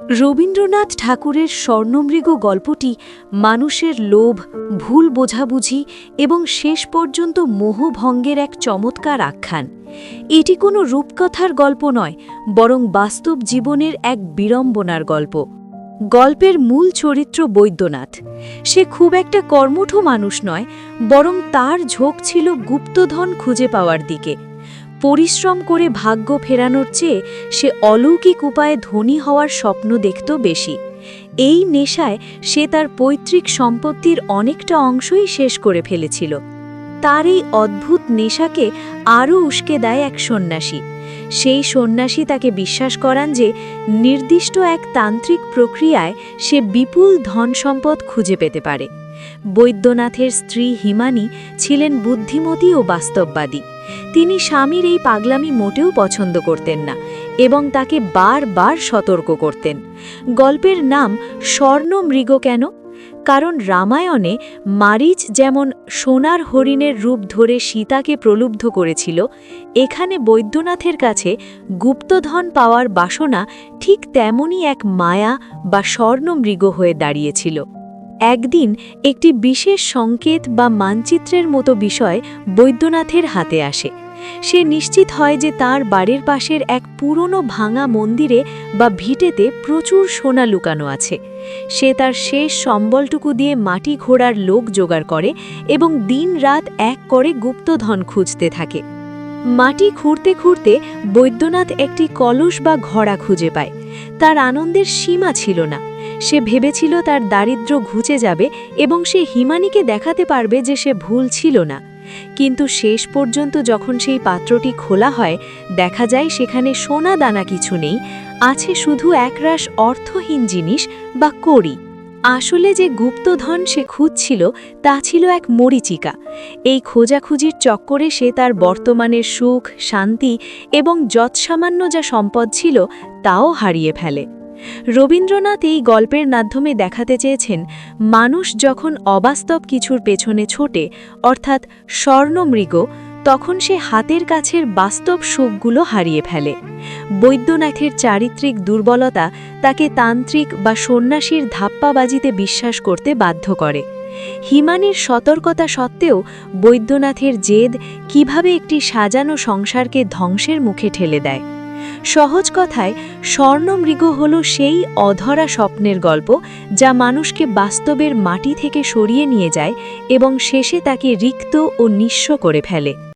রবীন্দ্রনাথ ঠাকুরের স্বর্ণমৃগ গল্পটি মানুষের লোভ, ভুল বোঝাবুঝি এবং শেষ পর্যন্ত মোহভঙ্গের এক চমৎকার আখ্যান। এটি কোনো রূপকথার গল্প নয়, বরং বাস্তব জীবনের এক বিড়ম্বনার গল্প। গল্পের মূল চরিত্র বৈদ্যনাথ। সে খুব একটা কর্মঠ মানুষ নয়, বরং তার ঝোঁক ছিল গুপ্তধন খুঁজে পাওয়ার দিকে। পরিশ্রম করে ভাগ্য ফেরানোর চেয়ে সে অলৌকিক উপায়ে ধনী হওয়ার স্বপ্ন দেখত বেশি। এই নেশায় সে তার পৈতৃক সম্পত্তির অনেকটা অংশই শেষ করে ফেলেছিল। তার এই অদ্ভুত নেশাকে আরও উস্কে দেয় এক সন্ন্যাসী। সেই সন্ন্যাসী তাকে বিশ্বাস করান যে নির্দিষ্ট এক তান্ত্রিক প্রক্রিয়ায় সে বিপুল ধন সম্পদ খুঁজে পেতে পারে। বৈদ্যনাথের স্ত্রী হিমানী ছিলেন বুদ্ধিমতী ও বাস্তববাদী। তিনি স্বামীর এই পাগলামি মোটেও পছন্দ করতেন না এবং তাকে বারবার সতর্ক করতেন। গল্পের নাম স্বর্ণ মৃগ কেন? কারণ রামায়ণে মারিচ যেমন সোনার হরিণের রূপ ধরে সীতাকে প্রলুব্ধ করেছিল, এখানে বৈদ্যনাথের কাছে গুপ্তধন পাওয়ার বাসনা ঠিক তেমনই এক মায়া বা স্বর্ণমৃগ হয়ে দাঁড়িয়েছিল। একদিন একটি বিশেষ সংকেত বা মানচিত্রের মতো বিষয় বৈদ্যনাথের হাতে আসে। সে নিশ্চিত হয় যে তার বাড়ির পাশের এক পুরনো ভাঙা মন্দিরে বা ভিটেতে প্রচুর সোনা লুকানো আছে। সে তার শেষ সম্বলটুকু দিয়ে মাটি ঘোড়ার লোক জোগাড় করে এবং দিন রাত এক করে গুপ্তধন খুঁজতে থাকে। মাটি খুঁড়তে খুঁড়তে বৈদ্যনাথ একটি কলস বা ঘড়া খুঁজে পায়। তার আনন্দের সীমা ছিল না। সে ভেবেছিল তার দারিদ্র্য ঘুচে যাবে এবং সে হিমানিকে দেখাতে পারবে যে সে ভুল ছিল না। কিন্তু শেষ পর্যন্ত যখন সেই পাত্রটি খোলা হয়, দেখা যায় সেখানে সোনা দানা কিছু নেই, আছে শুধু একরাশ অর্থহীন জিনিস বা কড়ি। আসলে যে গুপ্তধন সে খুঁজছিল, তা ছিল এক মরিচিকা। এই খোঁজাখুঁজির চক্করে সে তার বর্তমানের সুখ, শান্তি এবং যৎসামান্য যা সম্পদ ছিল, তাও হারিয়ে ফেলে। রবীন্দ্রনাথ এই গল্পের মাধ্যমে দেখাতে চেয়েছেন, মানুষ যখন অবাস্তব কিছুর পেছনে ছোটে, অর্থাৎ স্বর্ণমৃগ তখন সে হাতের কাছের বাস্তব সুখগুলো হারিয়ে ফেলে। বৈদ্যনাথের চারিত্রিক দুর্বলতা তাকে তান্ত্রিক বা সন্ন্যাসীর ধাপ্পাবাজিতে বিশ্বাস করতে বাধ্য করে। হিমানির সতর্কতা সত্ত্বেও বৈদ্যনাথের জেদ কীভাবে একটি সাজানো সংসারকে ধ্বংসের মুখে ঠেলে দেয়? সহজ কথায় স্বর্ণমৃগ হল সেই অধরা স্বপ্নের গল্প যা মানুষকে বাস্তবের মাটি থেকে সরিয়ে নিয়ে যায় এবং শেষে তাকে রিক্ত ও নিঃস্ব করে ফেলে।